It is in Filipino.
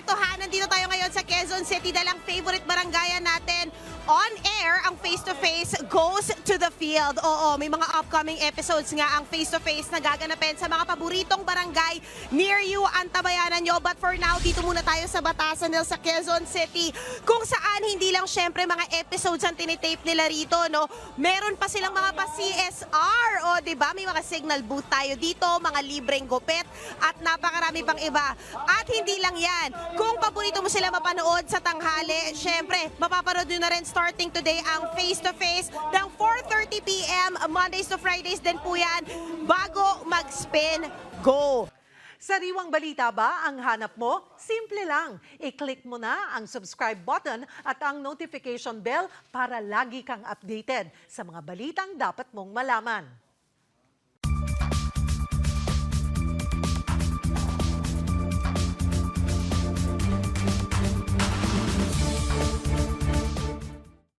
eto ha, nandito tayo ngayon sa Quezon City, dalang favorite barangayan face-to-face goes to the field. Oo, may mga upcoming episodes nga ang face-to-face na gaganapin sa mga paboritong barangay near you ang tabayanan nyo. But for now, dito muna tayo sa Batasan del sa Quezon City kung saan hindi lang syempre mga episodes ang tinitape nila rito, no? Meron pa silang mga pa-CSR, o di ba? May mga signal booth tayo dito, mga libreng gupit at napakarami pang iba. At hindi lang yan, kung paborito mo sila mapanood sa tanghali, syempre, mapapanood nyo na rin starting today ang face-to-face ng 4.30pm, Mondays to Fridays din po yan, bago mag-spin, go! Sariwang balita ba ang hanap mo? Simple lang. I-click mo na ang subscribe button at ang notification bell para lagi kang updated sa mga balitang dapat mong malaman.